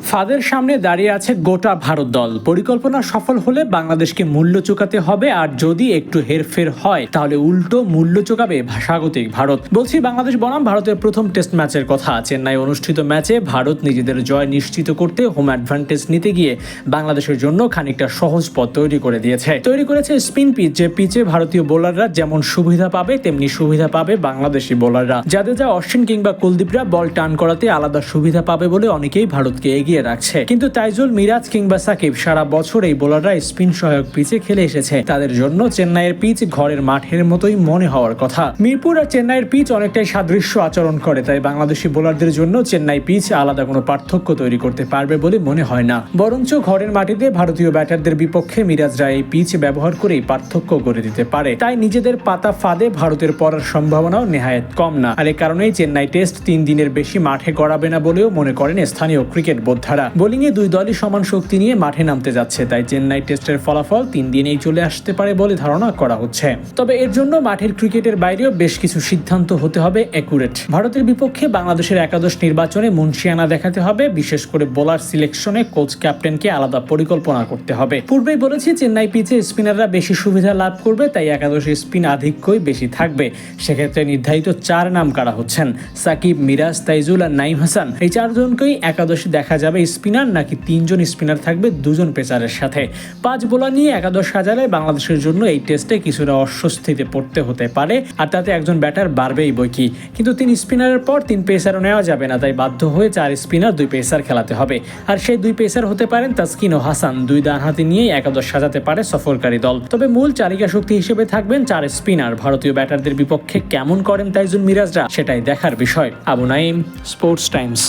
ফাদের সামনে দাঁড়িয়ে আছে গোটা ভারত দল। পরিকল্পনা সফল হলে বাংলাদেশকে মূল্য চোকাতে হবে, আর যদি একটু হেরফের হয়, তাহলে উল্টো মূল্য চোকাবে স্বাগতিক ভারত। বলছি, বাংলাদেশ বনাম ভারতের প্রথম টেস্ট ম্যাচের কথা। চেন্নাই অনুষ্ঠিত ম্যাচে ভারত নিজেদের জয় নিশ্চিত করতে হোম অ্যাডভান্টেজ নিতে গিয়ে বাংলাদেশের জন্য খানিকটা সহজ পথ তৈরি করে দিয়েছে। তৈরি করেছে স্পিন পিচ, যে পিচে ভারতীয় বোলাররা যেমন সুবিধা পাবে, তেমনি সুবিধা পাবে বাংলাদেশি বোলাররা। যাদের যা অশ্বিন কিংবা কুলদীপরা বল টান করাতে আলাদা সুবিধা পাবে বলে অনেকেই ভারতকে এগিয়ে রাখছে। কিন্তু তাইজুল, মিরাজ কিংবা সাকিব সারা বছর এই বোলাররা স্পিন সহায়ক পিচে খেলে এসেছে। তাদের জন্য চেন্নাইয়ের পিচ ঘরের মাঠের মতোই মনে হওয়ার কথা। মিরপুর আর চেন্নাইয়ের পিচ অনেকটাই সাদৃশ্য আচরণ করে, তাই বাংলাদেশি বোলারদের জন্য চেন্নাই পিচ আলাদা কোনো পার্থক্য তৈরি করতে পারবে বলে মনে হয় না। বরঞ্চ ঘরের মাটিতে ভারতীয় ব্যাটারদের বিপক্ষে মিরাজরা এই পিচ ব্যবহার করেই পার্থক্য করে দিতে পারে। তাই নিজেদের পাতা ফাঁদে ভারতের পড়ার সম্ভাবনাও নেহায়েত কম না। আর এ কারণেই চেন্নাই টেস্ট তিন দিনের বেশি মাঠে গড়াবে না বলেও মনে করেন স্থানীয় ক্রিকেট বোদ্ধারা বোলিংয়ে দুই দলই সমান শক্তি নিয়ে মাঠে নামতে যাচ্ছে, তাই চেন্নাই টেস্টের ফলাফল তিন দিনেই চলে আসতে পারে বলে ধারণা করা হচ্ছে। তবে এর জন্য মাঠের ক্রিকেটের বাইরেও বেশ কিছু সিদ্ধান্ত হতে হবে অ্যাকুরেট। ভারতের বিপক্ষে বাংলাদেশের একাদশ নির্বাচনে মুন্সিয়ানা দেখাতে হবে, বিশেষ করে বোলার সিলেকশনে কোচ ক্যাপ্টেনকে আলাদা পরিকল্পনা করতে হবে। পূর্বেই বলেছি, চেন্নাই পিচে স্পিনাররা বেশি সুবিধা লাভ করবে, তাই একাদশ স্পিন আধিক্যই বেশি থাকবে। সেক্ষেত্রে নির্ধারিত চার নাম কারা হচ্ছেন, সাকিব, মিরাজ, তাইজুল আর নাইম হাসান। এই চারজনকেই একাদশে দেখা যাবে স্পিনার নাকি তিনজন স্পিনার থাকবে দুজন পেসারের সাথে। পাঁচ বোলার নিয়ে একাদশ সাজালে বাংলাদেশের জন্য এই টেস্টে কিছুটা অস্বস্তিতে পড়তে হতে পারে, আর তাতে একজন ব্যাটার বাড়বেই বই কি কিন্তু তিন স্পিনারের পর তিন পেসারও নেওয়া যাবে না, তাই বাধ্য হয়ে চার স্পিনার দুই পেসার খেলাতে হবে। আর সেই দুই পেসার হতে পারেন তাসকিন ও হাসান, দুই ডান হাতে নিয়েই একাদশ সাজাতে পারে সফরকারী দল। তবে মূল চালিকা শক্তি হিসেবে থাকবেন চার স্পিনার। ভারতীয় ব্যাটারদের বিপক্ষে কেমন করেন তাইজুল মিরাজরা, সেটাই দেখার বিষয়। Abu Naim sports times.